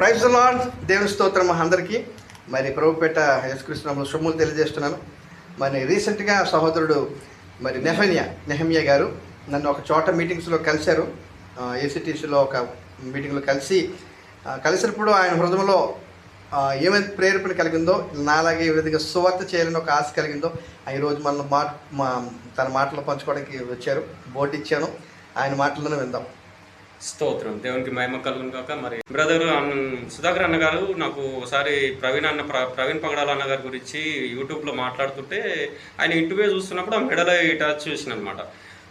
Praise lord దేవుని స్తోత్రం మా అందరికీ. మరి ప్రభుపేట యేసుకృష్ణ శుభములు తెలియజేస్తున్నాను. మరి రీసెంట్గా సహోదరుడు మరి నెహమియా నెహమియా గారు నన్ను ఒక చోట మీటింగ్స్లో కలిశారు. ఏసీటీసీలో ఒక మీటింగ్లో కలిసి కలిసినప్పుడు ఆయన హృదయంలో ఏమైతే ప్రేరేపణ కలిగిందో నాలాగే ఏ విధంగా సువార్త చేయాలని ఒక ఆశ కలిగిందో ఈరోజు మన మా మా తన మాటలు పంచుకోవడానికి వచ్చారు. బోర్డు ఇచ్చాను. ఆయన మాటలను విందాం. స్తోత్రం. దేవునికి మహిమ కలుగును కాక మరి బ్రదర్ అన్న- సుధాకర్ అన్న గారు నాకు ఒకసారి ప్రవీణ్ అన్న ప్ర- ప్రవీణ్ పగడాల అన్న గారి గురించి యూట్యూబ్లో మాట్లాడుతుంటే ఆయన ఇంటర్వ్యూ చూస్తున్నప్పుడు ఆ మెడలో టచ్ చూసిన అనమాట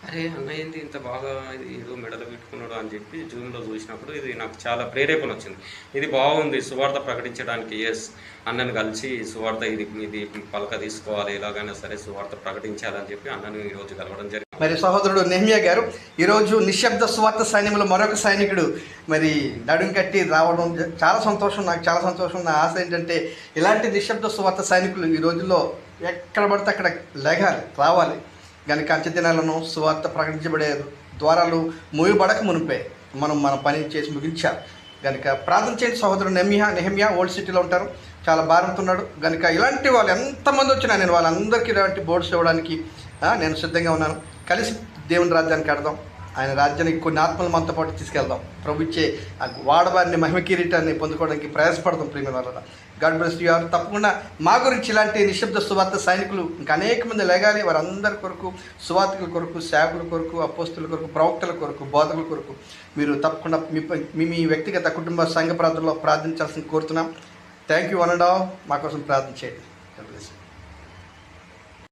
అరే అన్న ఏంది ఇంత బాగా ఇది ఏదో మెడలు పెట్టుకున్నాడు అని చెప్పి జూన్లో చూసినప్పుడు ఇది నాకు చాలా ప్రేరేపణ వచ్చింది. ఇది బాగుంది సువార్త ప్రకటించడానికి ఎస్ అన్నను కలిసి సువార్త ఇది ఇది పలక తీసుకోవాలి ఎలాగైనా సరే సువార్త ప్రకటించాలని చెప్పి అన్నను ఈరోజు కలవడం జరిగింది. మరి సహోదరుడు నెహ్మియా గారు ఈరోజు నిశ్శబ్ద స్వార్థ సైన్యంలో మరొక సైనికుడు మరి నడుం కట్టి రావడం చాలా సంతోషం నాకు చాలా సంతోషం. నా ఆశ ఏంటంటే ఇలాంటి నిశ్శబ్ద స్వార్థ సైనికులు ఈ రోజుల్లో ఎక్కడ పడితే అక్కడ లెగాలి రావాలి. గనక అంచె సువార్త ప్రకటించబడే ద్వారాలు మూయబడక మునిపే మనం మన పని చేసి ముగించాలి కనుక ప్రార్థన చేయండి సహోదరుడు నెమియా నెహమ్యా ఓల్డ్ సిటీలో ఉంటారు. చాలా భారంతున్నాడు కనుక ఇలాంటి వాళ్ళు ఎంతమంది వచ్చినా నేను వాళ్ళందరికీ ఇలాంటి బోర్డ్స్ ఇవ్వడానికి నేను సిద్ధంగా ఉన్నాను. కలిసి దేవుని రాజ్యానికి ఆడదాం ఆయన రాజ్యానికి కొన్ని ఆత్మలు మనతో పాటు తీసుకెళ్దాం. ప్రభు ఇచ్చే వాడవారిని మహిమ కిరీటాన్ని పొందుకోవడానికి ప్రయాసపడదాం ప్రేమ వల్ల గాడ్ బ్లెస్ యూ ఆర్ తప్పకుండా మా గురించి ఇలాంటి నిశ్శబ్ద సువార్త సైనికులు ఇంకా అనేక మంది లేగాలి. వారందరి కొరకు సువార్తకుల కొరకు సేవకుల కొరకు అపోస్తుల కొరకు ప్రవక్తల కొరకు బోధకుల కొరకు మీరు తప్పకుండా మీ మీ వ్యక్తిగత కుటుంబ సంఘ ప్రార్థనలో ప్రార్థించాల్సింది కోరుతున్నాం. థ్యాంక్ యూ వన్ అండ్ మా కోసం ప్రార్థన చేయండి.